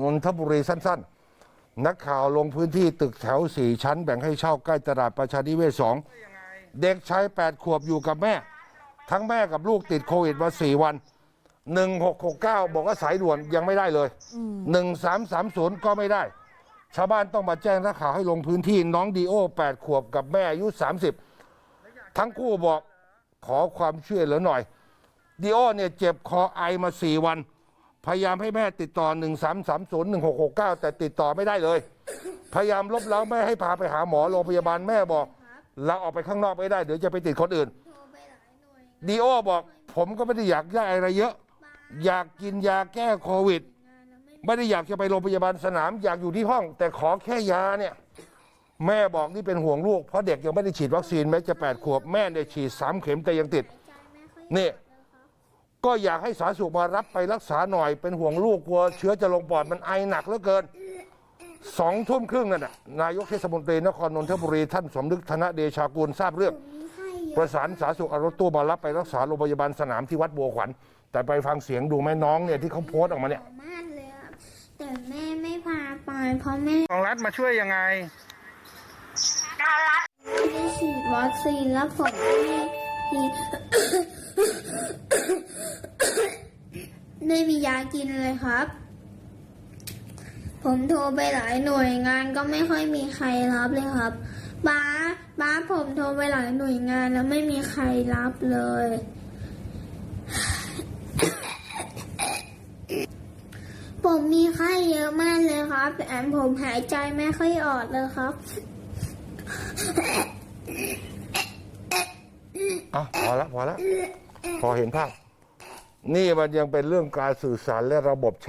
นนทบุรีสั้น ๆ นักข่าวลงพื้นที่ตึกแถวสี่ชั้น แบ่งให้เช่าใกล้ตลาดประชานิเวศสองเด็กชายแปดขวบอยู่กับแม่ ทั้งแม่กับลูกติดโควิดมาสี่วัน1669บอกว่าสายด่วนยังไม่ได้เลย1330ก็ไม่ได้ ชาวบ้านต้องมาแจ้งนักข่าวให้ลงพื้นที่น้องดีโอ8ขวบกับแม่อายุ30ทั้งคู่บอกขอความช่วยเหลือหน่อยดีโอเนี่ยเจ็บคอไอมา4วัน พยายามให้แม่ติดต่อ 1330 1669 แต่ติดต่อไม่ได้เลย พยายามลบเล้าแม่ให้พาไปหาหมอโรงพยาบาลแม่บอกเราออกไปข้างนอกไม่ได้เดี๋ยวจะไปติดคนอื่นดีโอบอกผมก็ไม่ได้อยากได้อะไรเยอะ อยากกินยาแก้โควิด ไม่ได้อยากจะไปโรงพยาบาลสนาม อยากอยู่ที่ห้อง แต่ขอแค่ยาเนี่ย แม่บอกนี่เป็นห่วงลูก เพราะเด็กยังไม่ได้ฉีดวัคซีนแม้จะแปดขวบแม่เนี่ยฉีดสามเข็มแต่ยังติดนี่ ก็อยากให้สาธารณสุขมารับไปรักษาหน่อยเป็นห่วงลูกกลัวเชื้อจะลงปอดมันไอหนักเหลือเกินสองทุ่มครึ่งนั่นน่ะนายกเทศมนตรีนครนนทบุรีท่านสมนึกธนเดชากุลทราบเรื่อง ประสานสาธารณสุขเอารถตู้มารับไปรักษาโรงพยาบาลสนามที่วัดบัวขวัญ แต่ไปฟังเสียงดูแม่น้องเนี่ยที่เขาโพสต์ออกมาเนี่ยมากเลยครับแต่แม่ไม่พาไปเพราะแม่ของรัฐมาช่วยยังไงไม่ได้ฉีดวัคซีนแล้วผมไม่มี ไม่มียากินเลยครับ ผมโทรไปหลายหน่วยงานก็ไม่ค่อยมีใครรับเลยครับบ้าบ้าผมโทรไปหลายหน่วยงานแล้วไม่มีใครรับเลย ผมมีไข้เยอะมากเลยครับแต่ผมหายใจไม่ค่อยออกเลยครับอะพอละพอละพอเห็นภาพ นี่มันยังเป็นเรื่องการสื่อสารและระบบ